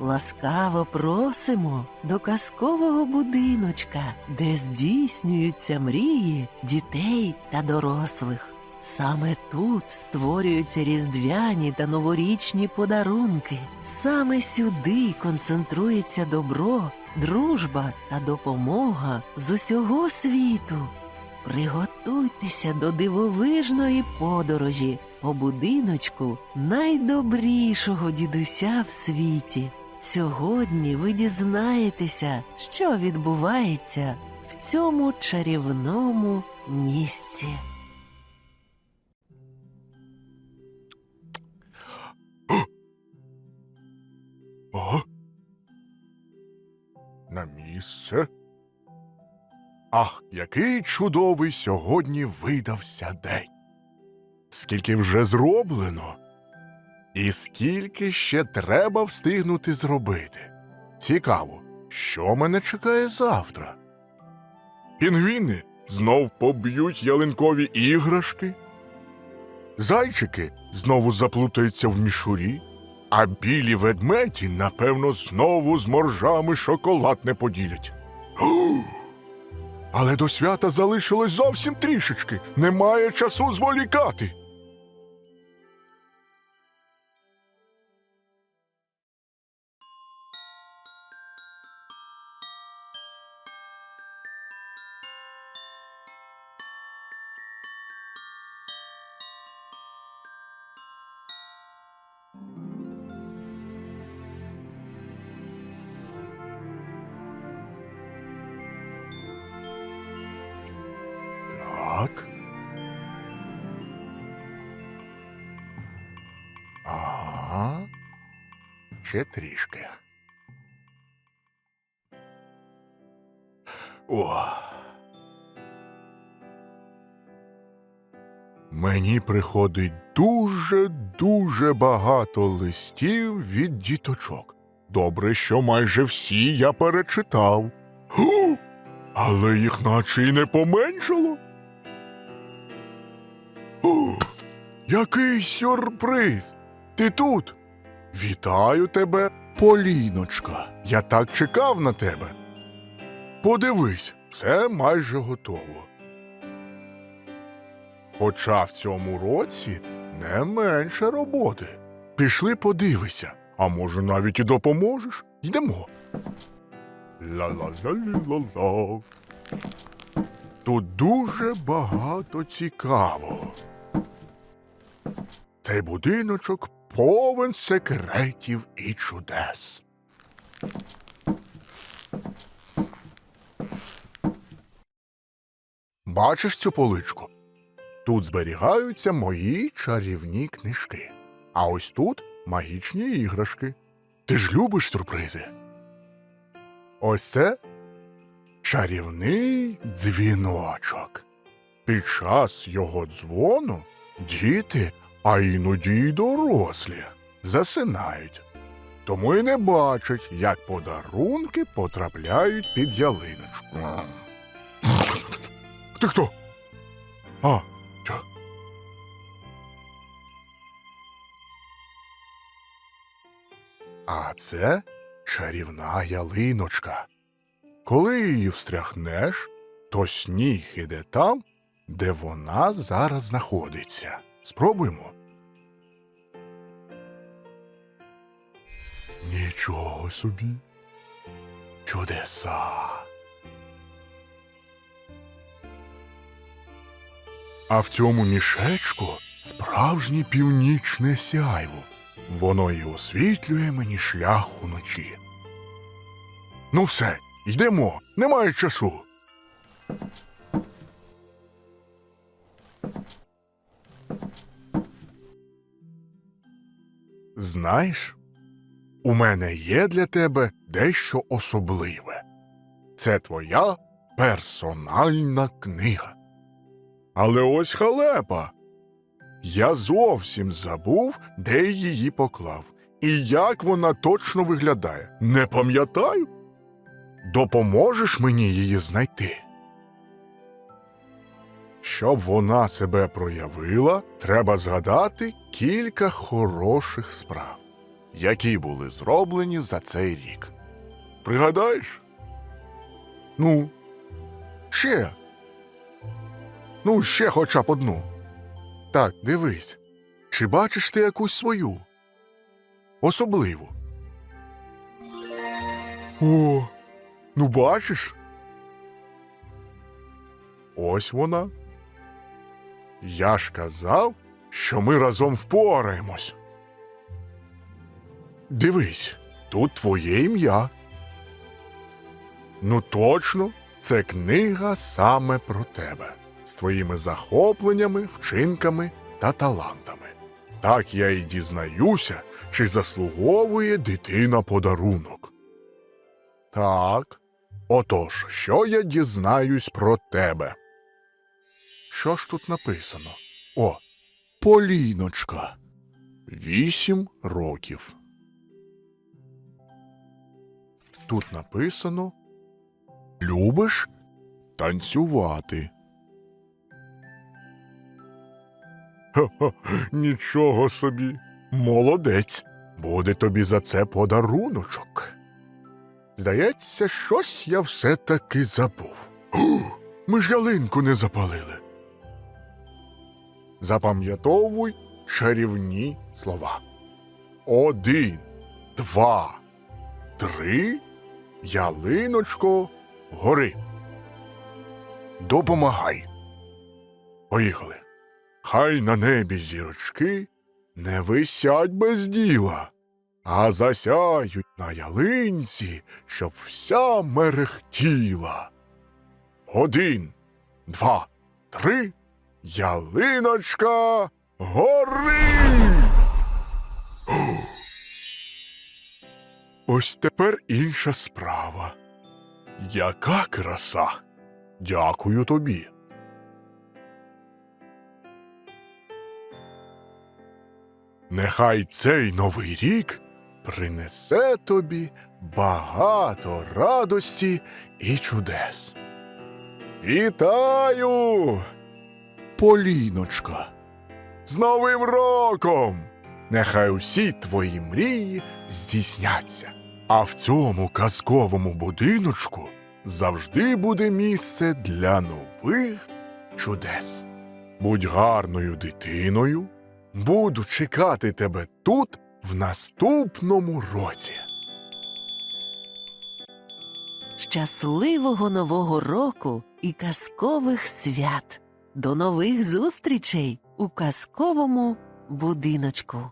Ласкаво просимо до казкового будиночка, де здійснюються мрії дітей та дорослих. Саме тут створюються різдвяні та новорічні подарунки. Саме сюди концентрується добро, дружба та допомога з усього світу. Приготуйтеся до дивовижної подорожі по будиночку найдобрішого дідуся в світі. Сьогодні ви дізнаєтеся, що відбувається в цьому чарівному місці. О? На місце. Ах, який чудовий сьогодні видався день. Скільки вже зроблено, і скільки ще треба встигнути зробити. Цікаво, що мене чекає завтра. Пінгвіни знов поб'ють ялинкові іграшки. Зайчики знову заплутаються в мішурі. А білі ведмеді, напевно, знову з моржами шоколад не поділять. Але до свята залишилось зовсім трішечки. Немає часу зволікати. Так. Ага. Ще трішки. О. Мені приходить дуже-дуже багато листів від діточок. Добре, що майже всі я перечитав. Але їх наче й не поменшало. Який сюрприз! Ти тут? Вітаю тебе, Поліночка. Я так чекав на тебе. Подивись, все майже готово. Хоча в цьому році не менше роботи. Пішли подивися, а може навіть і допоможеш. Йдемо. Ла-ла-ла-лі-ла-ла. Тут дуже багато цікавого. Цей будиночок повен секретів і чудес. Бачиш цю поличку? Тут зберігаються мої чарівні книжки. А ось тут магічні іграшки. Ти ж любиш сюрпризи? Ось це чарівний дзвіночок. Під час його дзвону діти, а іноді й дорослі, засинають. Тому й не бачать, як подарунки потрапляють під ялиночку. Ти хто? А. А це чарівна ялиночка. Коли її встряхнеш, то сніг іде там, де вона зараз знаходиться. Спробуємо. Нічого собі. Чудеса. А в цьому мішечку справжнє північне сяйво. Воно і освітлює мені шлях уночі. Ну все, йдемо, немає часу. Знаєш, у мене є для тебе дещо особливе. Це твоя персональна книга. Але ось халепа. Я зовсім забув, де її поклав, і як вона точно виглядає. Не пам'ятаю. Допоможеш мені її знайти? Щоб вона себе проявила, треба згадати кілька хороших справ. які були зроблені за цей рік. Пригадаєш? Ну, ще. Ну, ще хоча б одну. Так, дивись. Чи бачиш ти якусь свою? Особливу. О, ну бачиш? Ось вона. Я ж казав, що ми разом впораємось. Дивись, тут твоє ім'я. Ну точно, це книга саме про тебе, з твоїми захопленнями, вчинками та талантами. Так я і дізнаюся, чи заслуговує дитина подарунок. Так. Отож, що я дізнаюсь про тебе? Що ж тут написано? О, Поліночка. Вісім років. Тут написано Любиш танцювати. Хо-хо, нічого собі. Молодець. Буде тобі за це подаруночок. Здається, щось я все таки забув. О, ми ж ялинку не запалили. Запам'ятовуй чарівні слова. Один, два, три, ялиночко, гори. Допомагай. Поїхали. Хай на небі зірочки не висять без діла, а засяють на ялинці, щоб вся мерехтіла. Один, два, три, ялиночка гори. Ось тепер інша справа. Яка краса! Дякую тобі. Нехай цей новий рік принесе тобі багато радості і чудес. Вітаю, Поліночка! З Новим роком! Нехай усі твої мрії здійсняться, а в цьому казковому будиночку завжди буде місце для нових чудес. Будь гарною дитиною, буду чекати тебе тут в наступному році. Щасливого нового року і казкових свят! До нових зустрічей у казковому будиночку.